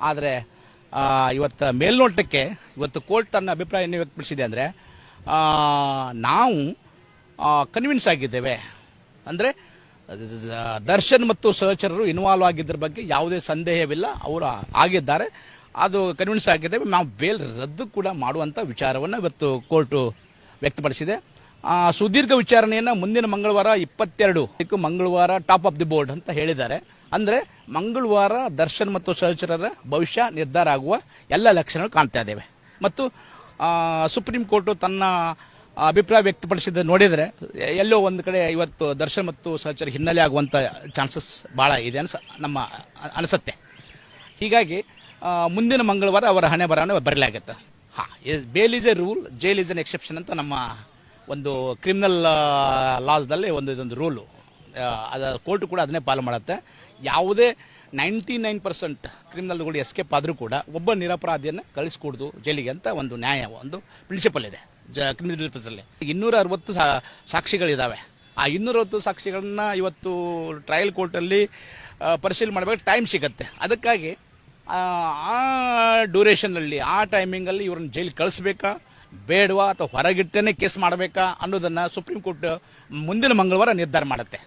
ಆದರೆ ಇವತ್ತು ಮೇಲ್ನೋಟಕ್ಕೆ ಇವತ್ತು ಕೋರ್ಟ್ ತನ್ನ ಅಭಿಪ್ರಾಯವನ್ನು ವ್ಯಕ್ತಪಡಿಸಿದೆ ಅಂದರೆ ನಾವು ಕನ್ವಿನ್ಸ್ ಆಗಿದ್ದೇವೆ. ಅಂದರೆ, ದರ್ಶನ್ ಮತ್ತು ಸಹಚರರು ಇನ್ವಾಲ್ವ್ ಆಗಿದ್ದರ ಬಗ್ಗೆ ಯಾವುದೇ ಸಂದೇಹವಿಲ್ಲ, ಅವರು ಆಗಿದ್ದಾರೆ. ಅದು ಕನ್ವಿನ್ಸ್ ಆಗಿದ್ದೇವೆ. ನಾವು ಬೇಲ್ ರದ್ದು ಕೂಡ ಮಾಡುವಂಥ ವಿಚಾರವನ್ನು ಇವತ್ತು ಕೋರ್ಟು ವ್ಯಕ್ತಪಡಿಸಿದೆ. ಸುದೀರ್ಘ ವಿಚಾರಣೆಯನ್ನು ಮುಂದಿನ ಮಂಗಳವಾರ ಇಪ್ಪತ್ತೆರಡು ಮಂಗಳವಾರ ಟಾಪ್ ಆಫ್ ದಿ ಬೋರ್ಡ್ ಅಂತ ಹೇಳಿದ್ದಾರೆ. ಅಂದ್ರೆ ಮಂಗಳವಾರ ದರ್ಶನ್ ಮತ್ತು ಸಹಚರರ ಭವಿಷ್ಯ ನಿರ್ಧಾರ ಆಗುವ ಎಲ್ಲ ಲಕ್ಷಣಗಳು ಕಾಣ್ತಾ ಇದ್ದೇವೆ ಮತ್ತು ಸುಪ್ರೀಂ ಕೋರ್ಟ್ ತನ್ನ ಅಭಿಪ್ರಾಯ ವ್ಯಕ್ತಪಡಿಸಿದ ನೋಡಿದರೆ, ಎಲ್ಲೋ ಒಂದು ಕಡೆ ಇವತ್ತು ದರ್ಶನ್ ಮತ್ತು ಸಹಚರ ಹಿನ್ನೆಲೆ ಆಗುವಂಥ ಚಾನ್ಸಸ್ ಭಾಳ ಇದೆ ಅನ್ಸ, ನಮ್ಮ ಅನಿಸುತ್ತೆ. ಹೀಗಾಗಿ ಮುಂದಿನ ಮಂಗಳವಾರ ಅವರ ಹಣೆ ಬರವಣೆ ಬರಲಾಗತ್ತೆ. ಹಾಂ bail is a rule jail is an exception ಅಂತ ನಮ್ಮ ಒಂದು ಕ್ರಿಮಿನಲ್ ಲಾಸ್ದಲ್ಲಿ ಒಂದು ಇದೊಂದು ರೂಲು ಅದು ಕೋರ್ಟ್ ಕೂಡ ಅದನ್ನೇ ಪಾಲು ಮಾಡುತ್ತೆ. ಯಾವುದೇ ನೈಂಟಿ ನೈನ್ ಪರ್ಸೆಂಟ್ ಕ್ರಿಮಿನಲ್ಗಳು ಎಸ್ಕೇಪ್ ಆದರೂ ಕೂಡ ಒಬ್ಬ ನಿರಪರಾಧಿಯನ್ನು ಕಳಿಸ್ಕೊಡ್ದು ಜೈಲಿಗೆ ಅಂತ ಒಂದು ನ್ಯಾಯ ಒಂದು ಪ್ರಿನ್ಸಿಪಲ್ ಇದೆ ಜ ಕ್ರಿಮಿನಲ್ ಅಲ್ಲಿ. ಇನ್ನೂರ ಅರವತ್ತು ಸಾ- ಸಾಕ್ಷಿಗಳಿದಾವೆ. ಆ ಇನ್ನೂರ ಅರವತ್ತು ಸಾಕ್ಷಿಗಳನ್ನ ಇವತ್ತು ಟ್ರಯಲ್ ಕೋರ್ಟಲ್ಲಿ ಪರಿಶೀಲನೆ ಮಾಡಬೇಕು ಟೈಮ್ ಸಿಗತ್ತೆ. ಅದಕ್ಕಾಗಿ ಆ, ಆ ಡ್ಯೂರೇಷನ್ನಲ್ಲಿ ಆ ಟೈಮಿಂಗಲ್ಲಿ ಇವ್ರನ್ನ ಜೈಲಿಗೆ ಕಳಿಸ್ಬೇಕಾ? ಬೇಡವಾ ಅಥವಾ ಹೊರಗಿಟ್ಟೇನೆ ಕೇಸ್ ಮಾಡಬೇಕಾ ಅನ್ನೋದನ್ನ ಸುಪ್ರೀಂ ಕೋರ್ಟ್ ಮುಂದಿನ ಮಂಗಳವಾರ ನಿರ್ಧಾರ ಮಾಡುತ್ತೆ.